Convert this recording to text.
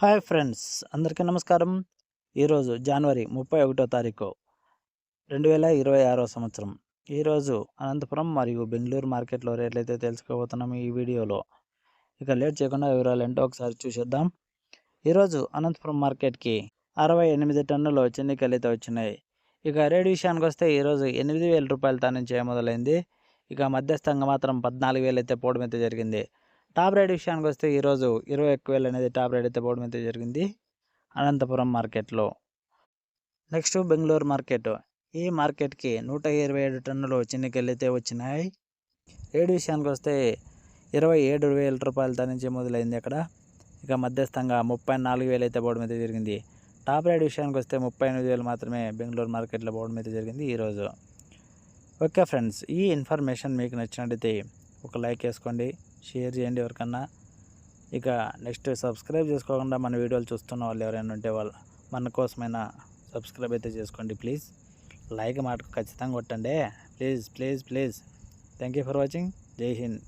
Hi friends! అందరికీ నమస్కారం. ఈరోజు జనవరి ముప్పై ఒకటో తారీఖు రెండు వేల ఇరవై ఆరో సంవత్సరం. ఈరోజు అనంతపురం మరియు బెంగళూరు మార్కెట్లో రేట్లు అయితే తెలుసుకోబోతున్నాం ఈ వీడియోలో. ఇక లేట్ చేయకుండా వివరాలు ఏంటో ఒకసారి చూసేద్దాం. ఈరోజు అనంతపురం మార్కెట్కి అరవై ఎనిమిది టన్నులు చెన్నికలు అయితే వచ్చినాయి. ఇక రేట్ విషయానికి వస్తే ఈరోజు ఎనిమిది వేల రూపాయల తాను నుంచి మొదలైంది. ఇక మధ్యస్థంగా మాత్రం పద్నాలుగు వేలు అయితే పోవడం అయితే జరిగింది. టాప్ రేట్ విషయానికి వస్తే ఈరోజు ఇరవై ఒక్క వేలు అనేది టాప్ రేట్ అయితే పోవడం అయితే జరిగింది. అనంతపురం మార్కెట్లో. Next Bengaluru market. ఈ మార్కెట్కి నూట ఇరవై ఏడు టన్నులు చిన్నకెళ్ళి అయితే వచ్చినాయి. రేటు విషయానికి వస్తే ఇరవై ఏడు వేల రూపాయల నుంచి మొదలైంది అక్కడ. ఇక మధ్యస్థంగా ముప్పై నాలుగు వేలు అయితే పోవడం అయితే జరిగింది. టాప్ రేట్ విషయానికి వస్తే ముప్పై ఎనిమిది వేలు మాత్రమే బెంగళూరు మార్కెట్లో పోవడం అయితే జరిగింది ఈరోజు. ఓకే ఫ్రెండ్స్ ఈ ఇన్ఫర్మేషన్ మీకు నచ్చినట్టయితే ఒక లైక్ వేసుకోండి. షేర్ చేయండి ఎవరికన్నా. ఇక నెక్స్ట్ సబ్స్క్రైబ్ చేసుకోకుండా మన వీడియోలు చూస్తున్న వాళ్ళు ఎవరైనా ఉంటే వాళ్ళు మన కోసమైనా సబ్స్క్రైబ్ అయితే చేసుకోండి ప్లీజ్. లైక్ మాటకు ఖచ్చితంగా కొట్టండి. Please please please. Thank you for watching. Jai Hind.